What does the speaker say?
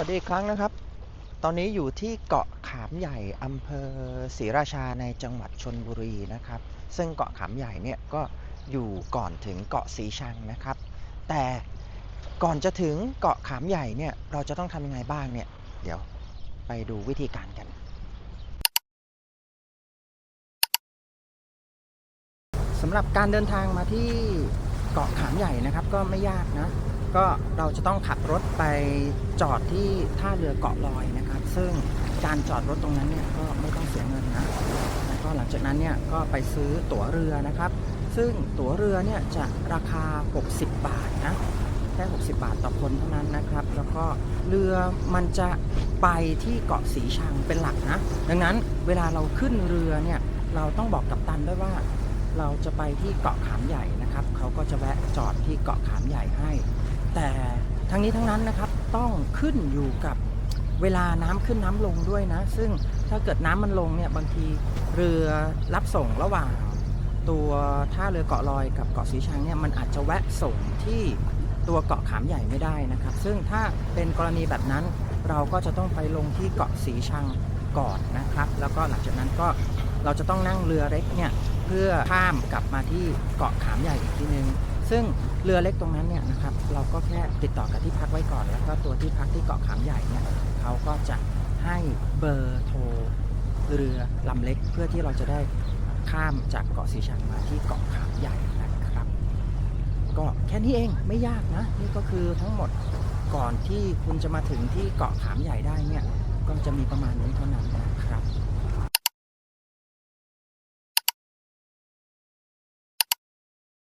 วัสดีอีกครั้งนะครับ ตอนนี้อยู่ที่เกาะขามใหญ่อำเภอศรีราชาในจังหวัดชนบุรีนะครับ ซึ่งเกาะขามใหญ่เนี่ยก็อยู่ก่อนถึงเกาะสีชังนะครับ แต่ก่อนจะถึงเกาะขามใหญ่เนี่ยเราจะต้องทำยังไงบ้างเนี่ย เดี๋ยวไปดูวิธีการกัน สำหรับการเดินทางมาที่เกาะขามใหญ่นะครับก็ไม่ยากนะ ก็เราจะต้องขับรถไปจอดที่ท่าเรือเกาะลอยนะครับ ซึ่งการจอดรถตรงนั้นเนี่ยก็ไม่ต้องเสียเงินนะแล้วก็หลังจากนั้นเนี่ยก็ไปซื้อตั๋วเรือนะครับ ซึ่งตั๋วเรือเนี่ยจะราคา 60 บาทนะแค่ 60 บาทต่อคนเท่านั้นนะครับ แล้วก็เรือมันจะไปที่เกาะสีชังเป็นหลักนะ ดังนั้นเวลาเราขึ้นเรือเนี่ยเราต้องบอกกัปตันด้วยว่าเราจะไปที่เกาะขามใหญ่นะครับ เขาก็จะแวะจอดที่เกาะขามใหญ่ให้ แต่ทั้งนี้ทั้งนั้นนะครับต้องขึ้นอยู่กับเวลาน้ำขึ้นน้ำลงด้วยนะ ซึ่งถ้าเกิดน้ำมันลงเนี่ยบางทีเรือรับส่งระหว่าง ตัวท่าเรือเกาะลอยกับเกาะสีชังเนี่ยมันอาจจะแวะส่งที่ตัวเกาะขามใหญ่ไม่ได้นะครับ ซึ่งถ้าเป็นกรณีแบบนั้นเราก็จะต้องไปลงที่เกาะสีชังก่อนนะครับ แล้วก็หลังจากนั้นก็เราจะต้องนั่งเรือเล็กเนี่ยเพื่อข้ามกลับมาที่เกาะขามใหญ่อีกทีนึง ซึ่งเรือเล็กตรงนั้นเนี่ยนะครับเราก็แค่ติดต่อกับที่พักไว้ก่อน แล้วก็ตัวที่พักที่เกาะขามใหญ่เนี่ยเขาก็จะให้เบอร์โทรเรือลำเล็กเพื่อที่เราจะได้ข้ามจากเกาะสีชังมาที่เกาะขามใหญ่นะครับ ก็แค่นี้เองไม่ยากนะ นี่ก็คือทั้งหมดก่อนที่คุณจะมาถึงที่เกาะขามใหญ่ได้เนี่ยก็จะมีประมาณนี้เท่านั้นนะครับ